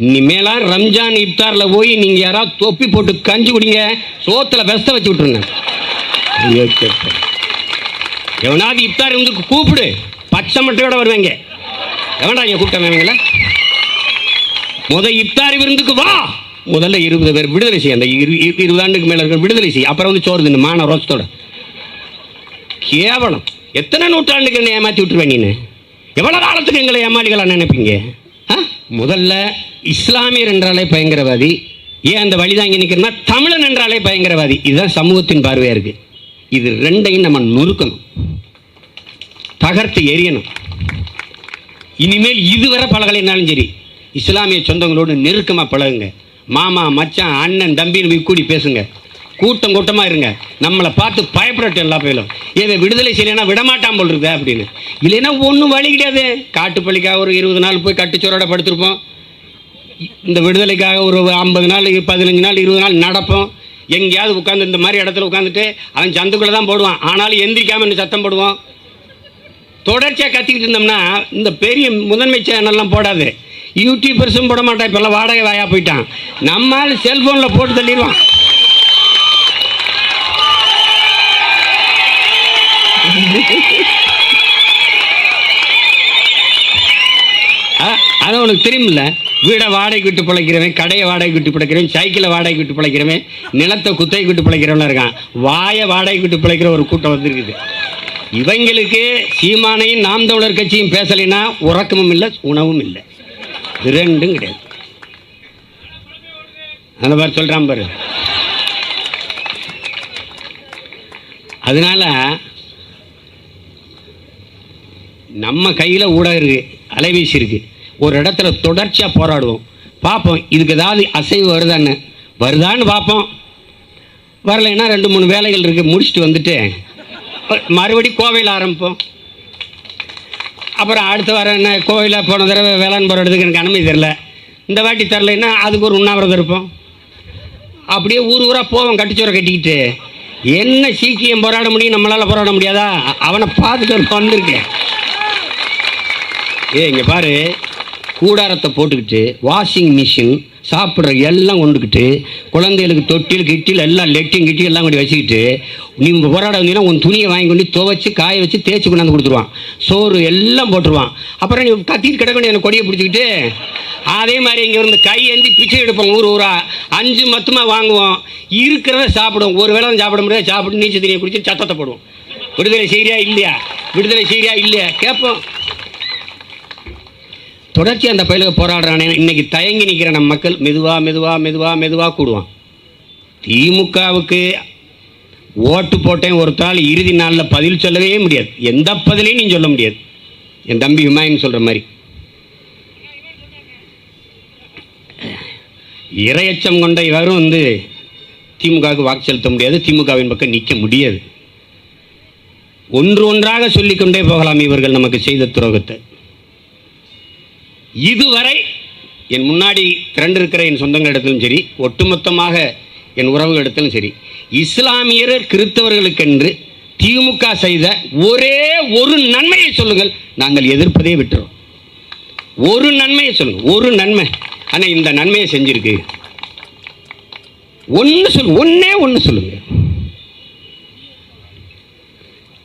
இனிமேலாம் ரம்ஜான் இப்தாரில் போய் நீங்கள் யாராவது தொப்பி போட்டு கஞ்சி குடிங்க சோத்தில் வெஸ்த வச்சு விட்ருங்க எவனாவது இப்தார் வந்து கூப்பிடு பச்சை மட்டையோட வருவாங்க. எவன்டா இங்கே கூப்பிட்டவங்கள முத இப்தார் விருந்துக்கு வா. முதல்ல இருபது பேர் விடுதலை செய்ய அந்த இரு- இரு- இருபது ஆண்டுக்கு மேலே இருக்கிற விடுதலை செய்ய அப்புறம் வந்து சோறு தின்னு மான ரோசத்தோட கேவலம். எத்தனை நூற்றாண்டுக்கு என்ன ஏமாற்றி விட்டுருவேன் நீனு? எவ்வளோ காலத்துக்கு எங்களை ஏமாளிகளான்னு நினைப்பீங்க? ஆ? முதல்ல இஸ்லாமியர் என்றாலே பயங்கரவாதி ஏன் அந்த வழிதாங்கி நிற்கிறோம்னா தமிழன் என்றாலே பயங்கரவாதி. இதுதான் சமூகத்தின் பார்வையாக இருக்கு. இது ரெண்டையும் நம்ம நொறுக்கணும். தகர்த்து எரியணும் இனிமேல் இதுவரை பழகலைனாலும் சரி இஸ்லாமிய சொந்தங்களோடு நெருக்கமாக பழகுங்க. மாமா மச்சான் அண்ணன் தம்பின்னு போய் கூடி பேசுங்க. கூட்டம் கூட்டமாக இருங்க. நம்மளை பார்த்து பயப்படட்டும் எல்லா பயிலும் இதை விடுதலை செய்யலைன்னா விடமாட்டான் போல் இருக்குதா அப்படின்னு. இல்லைன்னா ஒன்றும் வழி கிடையாது. காட்டுப்பள்ளிக்காக ஒரு இருபது நாள் போய் கட்டுச்சோரோட படுத்திருப்போம். இந்த விடுதலைக்காக ஒரு ஐம்பது நாள் பதினஞ்சு நாள் இருபது நாள் நடப்போம். எங்கேயாவது உட்காந்து இந்த மாதிரி இடத்துல உட்காந்துட்டு அவன் சந்துக்குள்ளே தான் போடுவான். ஆனாலும் எந்திரிக்காமல் இன்னும் சத்தம் போடுவோம். தொடர்ச்சியாக கத்திக்கிட்டு இருந்தோம்னா இந்த பெரிய முதன்மை சேனல்லாம் போடாது. யூடியூபர்ஸும் போட மாட்டான். இப்போல்லாம் வாடகை வாயாக போயிட்டான். நம்மால் செல்ஃபோனில் போட்டு தள்ளிடுவான். அதான் அது உனக்கு தெரியுமில்ல. வீடை வாடகைக்கு விட்டு பிழைக்கிறவன் கடையை வாடகைக்கு விட்டு பிழைக்கிறவன் சைக்கிளை வாடகைக்கு விட்டு பிழைக்கிறவன் நிலத்தை குத்தகைக்கு விட்டு பிழைக்கிறவனா இருக்கான். வாயை வாடகைக்கு விட்டு பிழைக்கிற ஒரு கூட்டம் வந்துருக்குது. இவங்களுக்கு சீமானையும் நாம் தமிழர் கட்சியும் பேசலைன்னா உறக்கமும் இல்லை உணவும் இல்லை. இரண்டும் ரெண்டும் கிடையாது. அந்த மாதிரி சொல்கிறான் பாரு. அதனால நம்ம கையில் ஊடகம் இருக்குது அலைபேசி இருக்குது ஒரு இடத்துல தொடர்ச்சியாக போராடுவோம். பார்ப்போம் இதுக்கு ஏதாவது அசைவு வருதான்னு. வருதான்னு பார்ப்போம். வரலைன்னா ரெண்டு மூணு வேலைகள் இருக்குது முடிச்சுட்டு வந்துட்டு மறுபடி கோவையில் ஆரம்பிப்போம். அப்புறம் அடுத்த வாரம் என்ன கோவிலில் போன தடவை வேளாண் போராட்டத்துக்கு எனக்கு அனுமதி தெரில. இந்த வாட்டி தரலைன்னா அதுக்கு ஒரு உண்ணாவிரதம் இருப்போம். அப்படியே ஊர் ஊராக போவோம் கட்டிச்சோரை கட்டிக்கிட்டு. என்ன சீக்கியம் போராட முடியும் நம்மளால் போராட முடியாதா? அவனை பார்த்துட்டு வந்திருக்கேன். ஏ இங்கே பாரு கூடாரத்தை போட்டுக்கிட்டு வாஷிங் மிஷின் சாப்பிட்ற எல்லாம் கொண்டுக்கிட்டு குழந்தைகளுக்கு தொட்டில் கிட்டில் எல்லாம் லெட்டின் கிட்டி எல்லாம் கொண்டு வச்சுக்கிட்டு நீ போராட வந்தீங்கன்னா உன் துணியை வாங்கி கொண்டு துவைச்சி காய வச்சு தேய்ச்சி கொண்டாந்து கொடுத்துருவான். சோறு எல்லாம் போட்டுருவான். அப்புறம் நீ கத்திட்டு கிடக்க வேண்டிய கொடியை பிடிச்சிக்கிட்டு அதே மாதிரி இங்கே இருந்து கை ஏந்தி பிச்சை எடுப்போம் ஊர் ஊரா. அஞ்சு மொத்தமாக வாங்குவோம். இருக்கிறத சாப்பிடுவோம். ஒரு வேளை சாப்பிட முடியாது. சாப்பிட்டு நீச்சல் தண்ணியை குடிச்சு சத்தத்தை போடுவோம். விடுதலை செய்கிறியா இல்லையா? விடுதலை செய்கிறியா இல்லையா? கேட்போம். தொடர்ச்சி அந்த பயிலுக்கு போராடுறானே. இன்னைக்கு தயங்கி நிற்கிற நம்ம மக்கள் மெதுவாக மெதுவாக மெதுவாக மெதுவாக கூடுவான். திமுகவுக்கு ஓட்டு போட்டேன் ஒருத்தால் இறுதி நாளில் பதில் சொல்லவே முடியாது. எந்த பதிலையும் நீ சொல்ல முடியாது. என் தம்பி விமாயின் சொல்கிற மாதிரி. இரையச்சம் கொண்ட இவரும் வந்து திமுகவுக்கு வாக்கு செலுத்த முடியாது. திமுகவின் பக்கம் நிற்க முடியாது. ஒன்று ஒன்றாக சொல்லிக்கொண்டே போகலாம் இவர்கள் நமக்கு செய்த துரோகத்தை. இதுவரை என் முன்னாடி திரண்டிருக்கிற என் சொந்தங்களிடத்திலும் சரி ஒட்டுமொத்தமாக என் உறவுகளிடத்திலும் சரி இஸ்லாமியர் கிறிஸ்தவர்களுக்கென்று திமுக செய்த ஒரே ஒரு நன்மையை சொல்லுங்கள். நாங்கள் எதிர்ப்பதே விட்டுறோம். ஒரு நன்மையை சொல்லுங்க ஒரு நன்மை. ஆனால் இந்த நன்மையை செஞ்சிருக்கு. ஒன்று சொல் ஒன்னே ஒன்று சொல்லுங்க.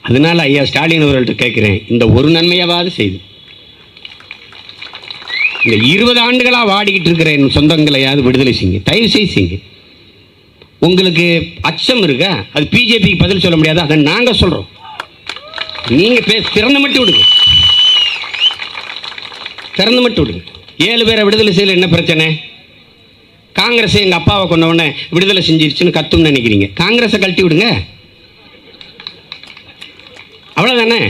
அதனால ஐயா ஸ்டாலின் அவர்கள்ட்ட கேட்குறேன் இந்த ஒரு நன்மையாவது செய்து. இந்த இருபது ஆண்டுகளாக வாடிக்கிட்டு இருக்கிற என் சொந்தங்களையாவது விடுதலை செய்யுங்க. தயவு செய்து செய்யுங்க. உங்களுக்கு அச்சம் இருக்கா? அது பிஜேபிக்கு பதில் சொல்ல முடியாது? அதை நாங்கள் சொல்கிறோம் நீங்கள் பே திறந்து மட்டும் விடுங்க. திறந்து மட்டும் விடுங்க. ஏழு பேரை விடுதலை செய்யல என்ன பிரச்சனை? காங்கிரஸ் எங்கள் அப்பாவை கொண்டவுடனே விடுதலை செஞ்சிருச்சுன்னு கத்தும்னு நினைக்கிறீங்க. காங்கிரஸை கழட்டி விடுங்க. அவ்வளோதானே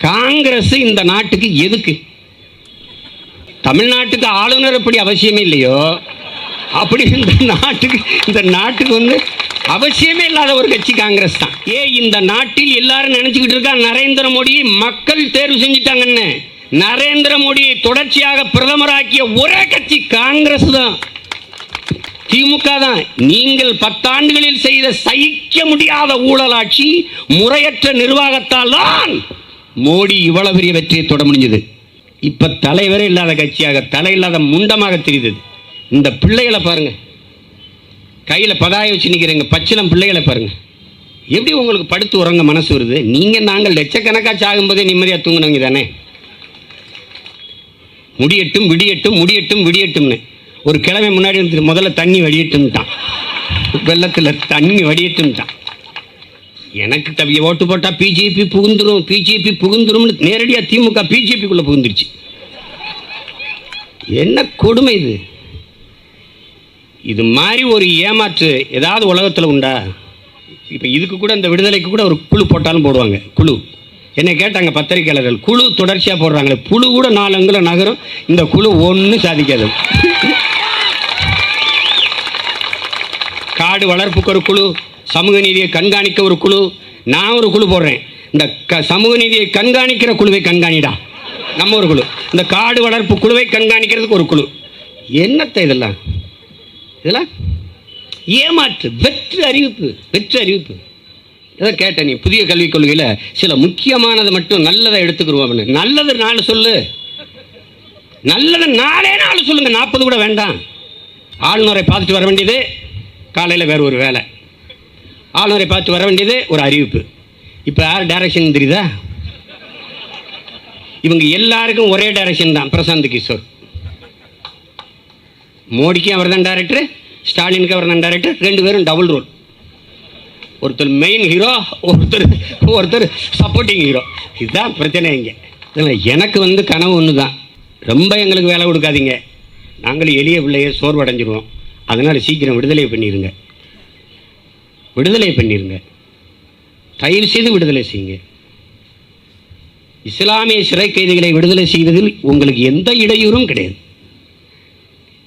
காங்கிரஸ் இந்த நாட்டுக்கு எதுக்கு? தமிழ்நாட்டுக்கு ஆளுநர் எப்படி அவசியமே இல்லையோ? அப்படி இந்த நாட்டுக்கு இந்த நாட்டுக்கு வந்து அவசியமே இல்லாத ஒரு கட்சி காங்கிரஸ் தான். ஏ இந்த நாட்டில் எல்லாரும் நினைச்சுக்கிட்டு இருக்கா நரேந்திர மோடி மக்கள் தேர்வு செஞ்சுட்டாங்கன்னு. நரேந்திர மோடியை தொடர்ச்சியாக பிரதமராக்கிய ஒரே கட்சி காங்கிரஸ் தான். திமுக தான். நீங்கள் பத்தாண்டுகளில் செய்த சகிக்க முடியாத ஊழலாட்சி முறையற்ற நிர்வாகத்தால் தான் மோடி இவ்வளவு பெரிய வெற்றியை தொட முடிஞ்சது. இப்ப தலைவரே இல்லாத கட்சியாக தலை இல்லாத முண்டமாக தெரிந்தது இந்த பிள்ளைகளை பாருங்க. கையில பதாய வச்சு நிக்கிறீங்க பச்சிலம் பிள்ளைகளை பாருங்க. எப்படி உங்களுக்கு படுத்து உறங்க மனசு வருது? நீங்க நாங்கள் லட்சக்கணக்கா சாகும்போதே நிம்மதியா தூங்குனவங்க தானே? முடியட்டும் விடியட்டும் முடியட்டும் விடியட்டும்னு. ஒரு கிழமை முன்னாடி முதல்ல தண்ணி வடியட்டும்ட்டான். வெள்ளத்துல தண்ணி வடியட்டும்ட்டான். எனக்கு தவிய ஓட்டு போட்டால் பிஜேபி புகுந்துரும் பிஜேபி புகுந்துரும்னு நேரடியா திமுக பிஜேபிக்குள்ளே புகுந்துருச்சு. என்ன கொடுமை இது? இது மாதிரி ஒரு ஏமாற்று ஏதாவது உலகத்தில் உண்டா? இப்போ இதுக்கு கூட இந்த விடுதலைக்கு கூட ஒரு குழு போட்டாலும் போடுவாங்க குழு. என்னை கேட்டாங்க பத்திரிகையாளர்கள் குழு தொடர்ச்சியாக போடுறாங்களே புழு கூட நாலு அங்குல நகரும் இந்த குழு ஒன்றும் சாதிக்காது. காடு வளர்ப்புக்கு ஒரு குழு சமூக நீதியை கண்காணிக்க ஒரு குழு நான் ஒரு குழு போடுறேன். இந்த க சமூக நீதியை கண்காணிக்கிற குழுவை கண்காணிடா. நம்ம ஒரு குழு. இந்த காடு வளர்ப்பு குழுவை கண்காணிக்கிறதுக்கு ஒரு குழு. என்னத்தை இதெல்லாம்? இதெல்லாம்? ஏமாற்று வெற்று அறிவிப்பு வெற்று அறிவிப்பு. இதை கேட்டேன் நீ புதிய கல்விக் கொள்கையில் சில முக்கியமானதை மட்டும் நல்லதை எடுத்துக்கிடுவோம்னு நல்லது நாலு சொல்லு. நல்லது நாளே நாலு சொல்லுங்க. நாற்பது கூட வேண்டாம். ஆளுநரை பார்த்துட்டு வர வேண்டியது காலையில் வேறு ஒரு வேலை. ஆளுநரை பார்த்து வர வேண்டியது ஒரு அறிவிப்பு. இப்போ யார் டைரக்ஷன் தெரியுதா? இவங்க எல்லாருக்கும் ஒரே டைரக்ஷன் தான் பிரசாந்த் கிஷோர். மோடிக்கும் அவர் தான் டேரக்டர் ஸ்டாலினுக்கு அவர் தான் டேரக்டர் ரெண்டு பேரும் டபுள் ரோல் ஒருத்தர் மெயின் ஹீரோ ஒருத்தர் ஒருத்தர் சப்போர்ட்டிங் ஹீரோ இதுதான் பிரச்சனை இங்கே. இதில் எனக்கு வந்து கனவு ஒன்று தான் ரொம்ப எங்களுக்கு வேலை கொடுக்காதீங்க. நாங்களும் எளிய பிள்ளைய சோர்வடைஞ்சிருவோம். அதனால் சீக்கிரம் விடுதலை பண்ணிடுங்க விடுதலை பண்ணிருங்க. தயவு செய்து விடுதலை செய்யுங்க. இஸ்லாமிய சிறை கைதிகளை விடுதலை செய்வதில் உங்களுக்கு எந்த இடையூறும் கிடையாது.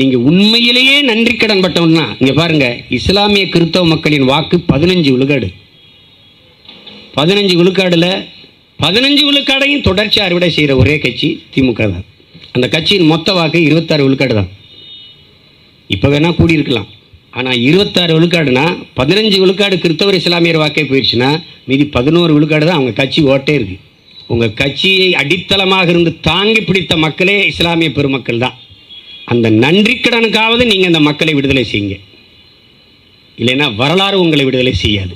நீங்க உண்மையிலேயே நன்றி கடன் பட்டவன்னா இங்க பாருங்க இஸ்லாமிய கிறிஸ்தவ மக்களின் வாக்கு பதினஞ்சு விழுக்காடு. பதினஞ்சு விழுக்காடுல பதினஞ்சு விழுக்காடையும் தொடர்ச்சி அறுவடை செய்கிற ஒரே கட்சி திமுக தான். அந்த கட்சியின் மொத்த வாக்கு இருபத்தாறு விழுக்காடு தான். இப்போ வேணா கூடியிருக்கலாம். ஆனால் இருபத்தாறு விழுக்காடுனா பதினஞ்சு விழுக்காடு கிறிஸ்தவர் இஸ்லாமியர் வாக்கே போயிடுச்சுன்னா மீதி பதினோரு விழுக்காடு தான் அவங்க கட்சி ஓட்டே இருக்கு. உங்கள் கட்சியை அடித்தளமாக இருந்து தாங்கி பிடித்த மக்களே இஸ்லாமிய பெருமக்கள் தான். அந்த நன்றிக்கடனுக்காவது நீங்கள் அந்த மக்களை விடுதலை செய்யுங்க. இல்லைன்னா வரலாறு உங்களை விடுதலை செய்யாது.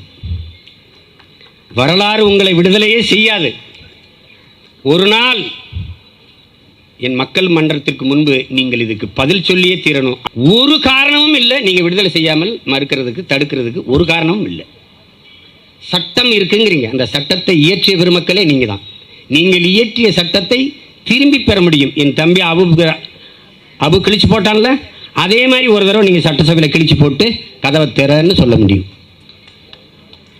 வரலாறு உங்களை விடுதலையே செய்யாது. ஒரு நாள் என் மக்கள் மன்றத்திற்கு முன்பு நீங்கள் இதுக்கு பதில் சொல்லியே தீரணும். ஒரு கால காரணமும் இல்லை நீங்கள் விடுதலை செய்யாமல் மறுக்கிறதுக்கு தடுக்கிறதுக்கு ஒரு காரணமும் இல்லை. சட்டம் இருக்குங்கிறீங்க. அந்த சட்டத்தை இயற்றிய பெருமக்களே நீங்கள் தான் நீங்கள் இயற்றிய சட்டத்தை திரும்பி பெற முடியும். என் தம்பி அபு அபு கிழிச்சு போட்டான்ல அதே மாதிரி ஒரு தடவை நீங்கள் சட்டசபையில் கிழிச்சு போட்டு கதவை திறன்னு சொல்ல முடியும்.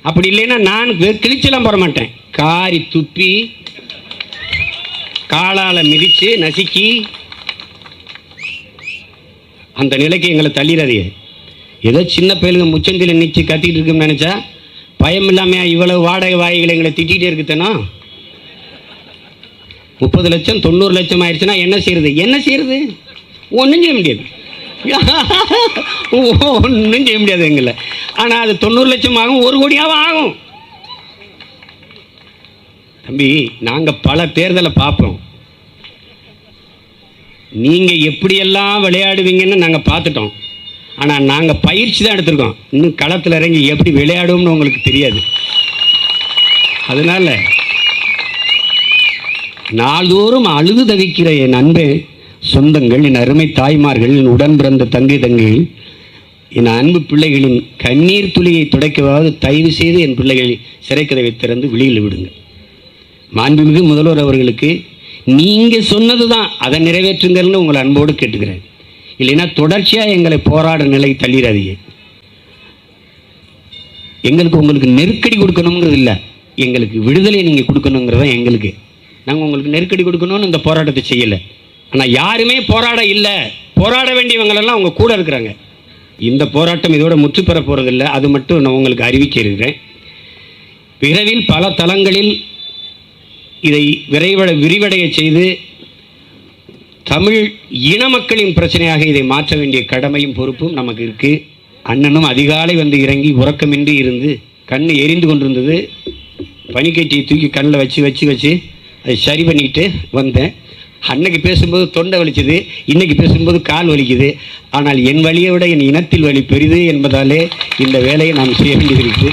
அப்படி இல்லைன்னா நான் கிழிச்செல்லாம் போட மாட்டேன். காரி துப்பி காலால் மிதித்து நசுக்கி அந்த நிலைக்கு எங்களை தள்ளிடாதீங்க ஏதோ சின்ன பயலுங்க முச்சந்தில் நிச்சு கத்திட்டு இருக்குன்னு நினச்சா பயம் இல்லாமல் இவ்வளவு வாடகை வாய்களை எங்களை திட்டிகிட்டே இருக்குத்தனோ முப்பது லட்சம் தொண்ணூறு லட்சம் ஆயிடுச்சுன்னா என்ன செய்யறது? என்ன செய்யறது? ஒன்றும் செய்ய முடியாது. ஒன்றும் செய்ய முடியாது எங்களை. ஆனால் அது தொண்ணூறு லட்சம் ஆகும் ஒரு கோடியாகவும் ஆகும். தம்பி நாங்கள் பல தேர்தலை பார்ப்போம். நீங்கள் எப்படியெல்லாம் விளையாடுவீங்கன்னு நாங்கள் பார்த்துட்டோம். ஆனால் நாங்கள் பயிற்சி தான் எடுத்திருக்கோம். இன்னும் களத்தில் இறங்கி எப்படி விளையாடுவோம்னு உங்களுக்கு தெரியாது. அதனால நாள்தோறும் அழுது தவிக்கிற என் அன்பு சொந்தங்கள் என் அருமை தாய்மார்கள் என் உடன் பிறந்த தங்கை தங்கைகள் என் அன்பு பிள்ளைகளின் கண்ணீர் துளியை துடைக்கவாவது தயவு செய்து என் பிள்ளைகளை சிறைக்கதவை திறந்து வெளியில் விடுங்க மாண்புமிகு முதல்வர் அவர்களுக்கு நீங்கள் சொன்னது தான் அதை நிறைவேற்றுங்கள்னு உங்களை அன்போடு கேட்டுக்கிறேன். இல்லைன்னா தொடர்ச்சியாக எங்களை போராட நிலை தள்ளிடாதீங்க. எங்களுக்கு உங்களுக்கு நெருக்கடி கொடுக்கணுங்கிறது இல்லை. எங்களுக்கு விடுதலை நீங்கள் கொடுக்கணுங்கிறது தான் எங்களுக்கு. நாங்கள் உங்களுக்கு நெருக்கடி கொடுக்கணும்னு இந்த போராட்டத்தை செய்யலை. ஆனால் யாருமே போராட இல்லை. போராட வேண்டியவங்களெல்லாம் அவங்க கூட இருக்கிறாங்க. இந்த போராட்டம் இதோட முற்று பெற போகிறதில்ல அது மட்டும் நான் உங்களுக்கு அறிவிக்க இருக்கிறேன். விரைவில் பல தளங்களில் இதை விரைவட விரிவடைய செய்து தமிழ் இன மக்களின் பிரச்சனையாக இதை மாற்ற வேண்டிய கடமையும் பொறுப்பும் நமக்கு இருக்குது அண்ணனும் அதிகாலை வந்து இறங்கி உறக்கமின்றி இருந்து கண் எரிந்து கொண்டிருந்தது. பனிக்கட்டியை தூக்கி கண்ணில் வச்சு வச்சு வச்சு அதை சரி பண்ணிட்டு வந்தேன். அன்னைக்கு பேசும்போது தொண்டை வலிக்குது இன்றைக்கி பேசும்போது கால் வலிக்குது. ஆனால் என் வழியை விட என் இனத்தில் வலி பெரிது என்பதாலே இந்த வேலையை நாம் செய்ய வேண்டியது இருக்குது